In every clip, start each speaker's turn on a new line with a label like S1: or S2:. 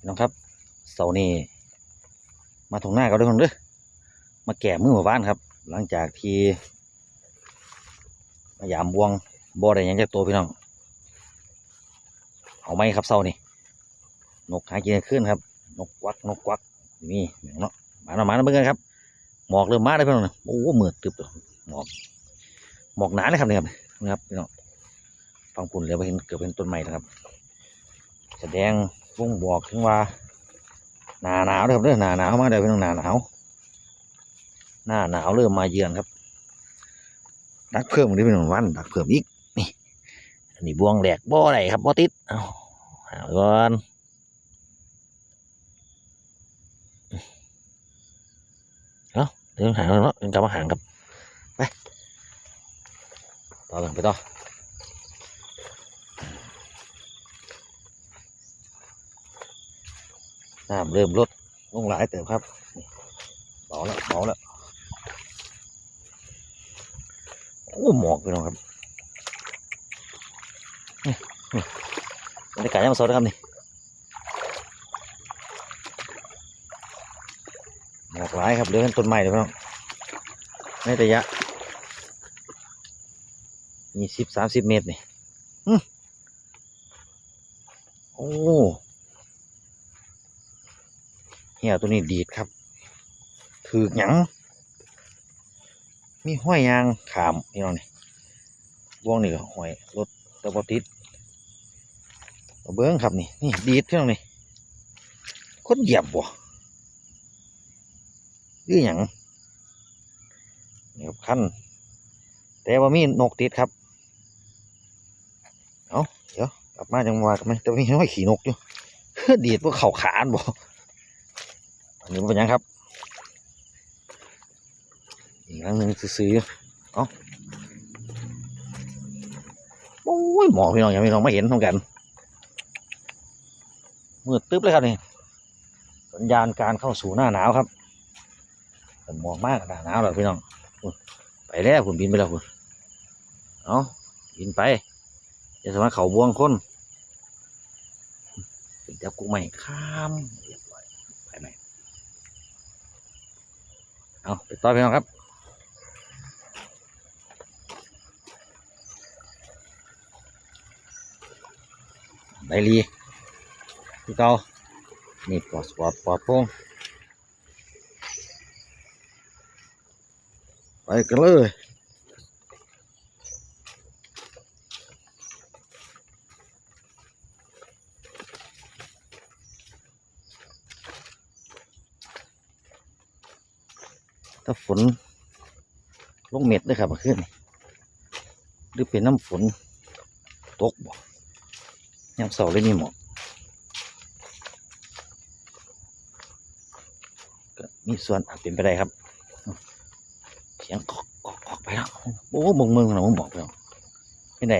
S1: พี่น้องครับเสาร์นี้มาถงหน้าก็ได้วยคนเด้อมาแก่มือหมู่บ้านครับ หลังจากที่มายามบวงบ่อได้หยังจากตัวพี่น้อง เอาไหมครับเสาร์นี้นกหากินขึ้นครับ นกควักนกควักนี่เนาะมาเนาะมาเนาะเบิ่งกันครับหมอกเริ่มมาแล้พี่น้องโอ้โหมืดตึบเลยหมอกหมอกหนาเลยครับเนี่ยครับนะครับพี่น้องฟังปุ่นเลยว่าเห็นเกือบเป็นต้นไม้แล้วครับ แสดง วงบอกถึงว่าหนาหนาวเด้อครับเด้อหนาหนาวมาเด้อพี่น้องหนาหนาวหน้าหนาวเริ่มมาเยือนครับ ดักเพิ่มอีกพี่น้องวัน ดักเพิ่มอีกนี่อันนี้บวงแหลกบ่อไรครับบ่ติดเอาหาไว้ก่อนเอาเดี๋ยวหาแล้วเนาะเดี๋ยวกลับมาหางครับไปต่อกันไปต่อ น้ำเริ่มลดลงหลายเติมครับเบาแล้วเบาแล้วโอ้หมอกไปน้องครับบรรยากาศยามเช้านะครับนี่หมอกหลายครับเหลือเป็นต้นไม้เลยพี่น้องในระยะมีสิบสามสิบเมตรนี่โอ้ เหี่ยตัวนี้ดีดครับ ถือหยัง มีห้อยยางขามนี่น้องนี่วงนี่ก็ห้อยรถตะบติดเอาเบิ้งครับนี่นี่ดีดพี่น้องนี่คนเหยียบบ่คือหยังนี่ครับขั้นแต่ว่ามีนกติดครับเอาเดี๋ยวกลับมาจังหวะกันไหมแต่มีห้อยขี่นกอยู่ดีดพวกเข่าขานบ่อั นนี้มันเป็นยังครับ อีกครั้งหนึ่งซื้อๆเอ้าโอ้ยหมอกพี่น้องยังพี่น้องไม่เห็นเหมือนกันมืดตึ๊บเลยครับนี่สัญญาณการเข้าสู่หน้าหนาวครับแต่หมอกมากหน้าหนาวแล้วพี่น้องไปแล้วคุณบินไปแล้วคุณเอาบินไปจะสามารถเขาบวงคนเป็นจับกุ้งใหม่ข้ามเรียบร้อยไปไหม เอาไปต่อพี่น้องครับไดรีคือเก่านี่ปอดปอดปอดพงไปกันเลย ถ้าฝนลงเม็ดด้วยครับเมื่อคืนหรือเป็นน้ำฝนตกบ่ยามเสาเลยนี่หมอกก็มีส่วนอาจเป็นไปได้ครับ เสียงกอกกอกกอกไปแล้วโอ้มงมึงนะผมบอกไปแล้วเป็นไง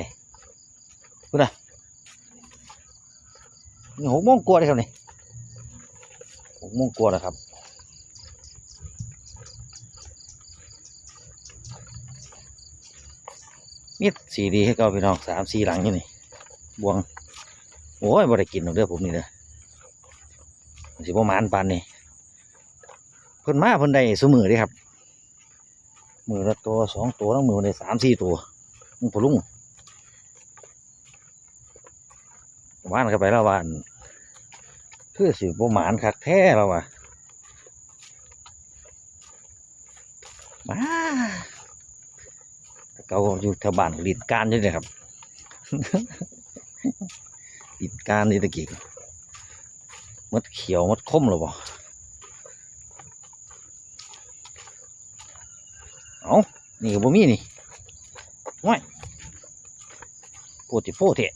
S1: พูดนะนี่หกโมงกว่าเลยครับนี่หกโมงกว่าแล้วครับ มีสีดีให้เก่าพี่น้องสามสี่หลังอยู่นี่บวงโอ้ยบ่ได้กินหรอกเด้อผมนี่เด้อสิบ่หมานปานนี่เพิ่นมาเพิ่นได้สมือเด้ครับมือละตัวสองตัวแล้วมือได้สามสี่ตัวมึงพลุงว่านเข้าไปแล้วว่านคือสิบหมานคักแท้แล้วว่ะมา เก่าอยู่แถวบ้านลิดการอยู่เลยครับลิดการนี่ตะกี้มดเขียวมดคมหรือเปล่าเอานี่ก็บ่มีนี่ว้ายโปติโปเทะ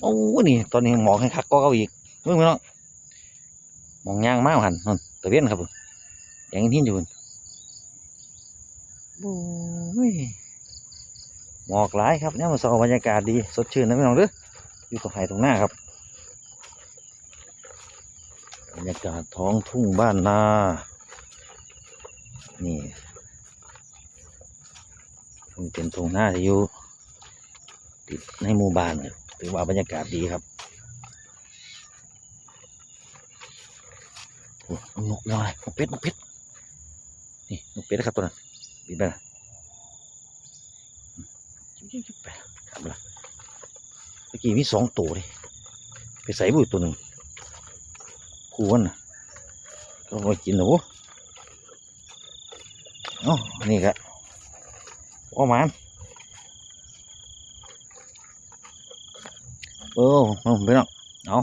S1: โอ้นี่ ตอนนี้หมอกให้คักก็เก้าอีกเมื่อไหร่น้อง มองย่างมากหันนั่นตะเวียนครับผมแดงทิ้นอยู่พุ่นโอ้ยหมอกหลายครับเนี่ยมาสอบรรยากาศดีสดชื่นนะพี่น้องเด้ออยู่ตรงไหนตรงหน้าครับบรรยากาศท้องทุ่งบ้านนานี่มันเป็นทุ่งหน้าที่อยู่ติดในหมู่บ้านเนี่ยถือว่าบรรยากาศดีครับโอ้ นกยังไงนกเป็ดนกเป็ดนี่นกเป็ดนะครับตัวนั้นบินไปนะจิ๊บจิ๊บจิ๊บไปครับละเมื่อกี้มีสองตัวเลยไปใส่บุ้ยตัวหนึ่งคู่วันนะก็มากินหนูอ๋อนี่ครับโอ้มันโอ้เอาไปน้องเอา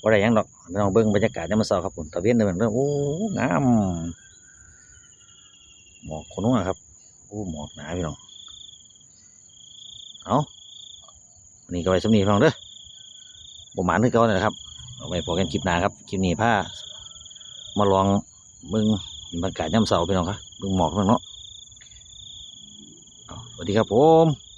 S1: ว่าไรยังดอก ไปน้องเบิ้งบรรยากาศยามมาเช้าครับผมตะเวนเดินเรื่องโอ้งามหมอกคนนู้นครับโอ้หมอกหนาพี่น้องเอานนี้ก็ไปสำนีพี่น้องเด้อบ่หมานคือเก่าเลยครับเอาไปพอกันคลิปหน้าครับคลิปนี้ผ้ามาลองเบิ้งบรรยากาศยามเช้าพี่น้องครับเบิ้งหมอกพี่องเนาะสวัสดีครับผม